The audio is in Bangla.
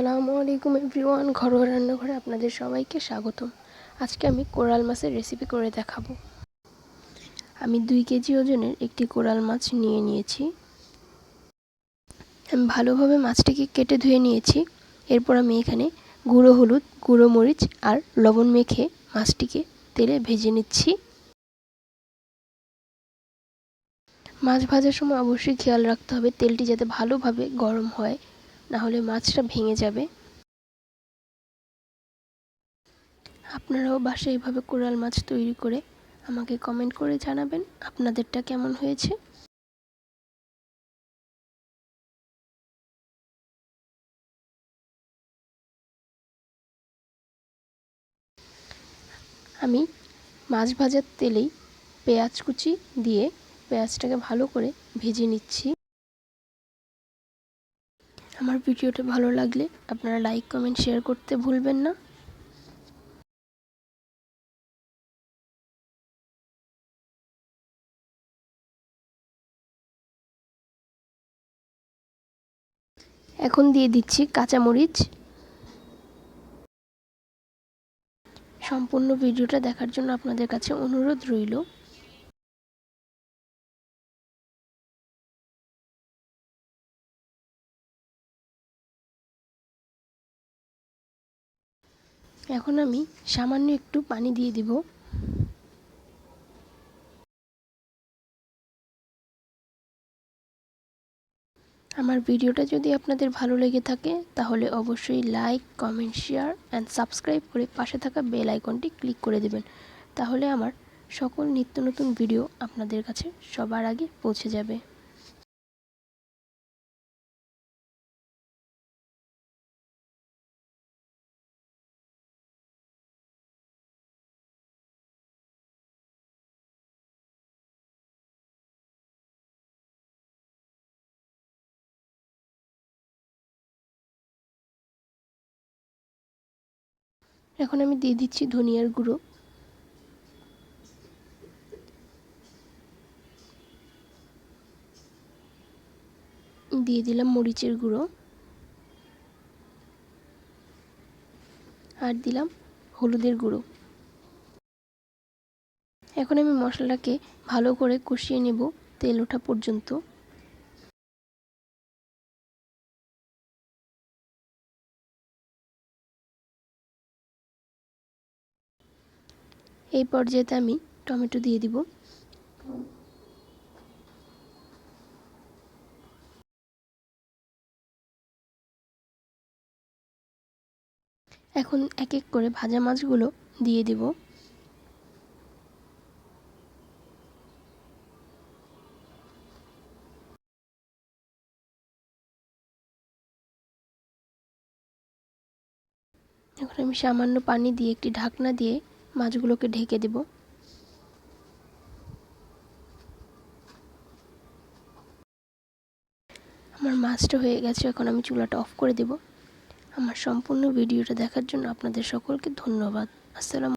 আসসালামু আলাইকুম এভরিওয়ান, ঘরোয়া রান্নাঘরে আপনাদের সবাইকে স্বাগতম। আজকে আমি কোরাল মাছের রেসিপি করে দেখাবো। আমি দুই কেজি ওজনের একটি কোরাল মাছ নিয়ে নিয়েছি। আমি ভালোভাবে মাছটিকে কেটে ধুয়ে নিয়েছি। এরপর আমি এখানে গুঁড়ো হলুদ, গুঁড়ো মরিচ আর লবণ মেখে মাছটিকে তেলে ভেজে নিচ্ছি। মাছ ভাজার সময় অবশ্যই খেয়াল রাখতে হবে, তেলটি যাতে ভালোভাবে গরম হয়। না হলে মাছটা ভেঙে যাবে। আপনারাও বাসায় এইভাবে কোরাল মাছ তৈরি করে আমাকে কমেন্ট করে জানাবেন, আপনাদেরটা কেমন হয়েছে? আমি মাছ ভাজার তেলেই পেঁয়াজ কুচি দিয়ে পেঁয়াজটাকে ভালো করে ভেজে নিচ্ছি। আমার ভিডিওটা ভালো লাগলে আপনারা লাইক কমেন্ট শেয়ার করতে ভুলবেন না। এখন দিয়ে দিচ্ছি কাঁচামরিচ। সম্পূর্ণ ভিডিওটা দেখার জন্য আপনাদের কাছে অনুরোধ রইল। এখন আমি সামান্য একটু পানি দিয়ে দিব। আমার ভিডিওটা যদি আপনাদের ভালো লেগে থাকে, তাহলে অবশ্যই like comment share and subscribe করে পাশে থাকা বেল আইকনটি ক্লিক করে দেবেন। তাহলে আমার সকল নিত্য নতুন ভিডিও আপনাদের কাছে সবার আগে পৌঁছে যাবে। এখন আমি দিয়ে দিচ্ছি ধনিয়ার গুঁড়ো। দিয়ে দিলাম মরিচের গুঁড়ো। আর দিলাম হলুদের গুঁড়ো। এখন আমি মশলাটাকে ভালো করে কষিয়ে নেব তেল ওঠা পর্যন্ত। এই পর্যায়েতে আমি টমেটো দিয়ে দিব। এখন এক এক করে ভাজা মাছগুলো দিয়ে দিব। এখন আমি সামান্য পানি দিয়ে একটি ঢাকনা দিয়ে মাছগুলোকে ঢেকে দেব। আমার মাছটা হয়ে গেছে, এখন আমি চুলাটা অফ করে দেব। আমার সম্পূর্ণ ভিডিওটা দেখার জন্য আপনাদের সকলকে ধন্যবাদ। আসসালাম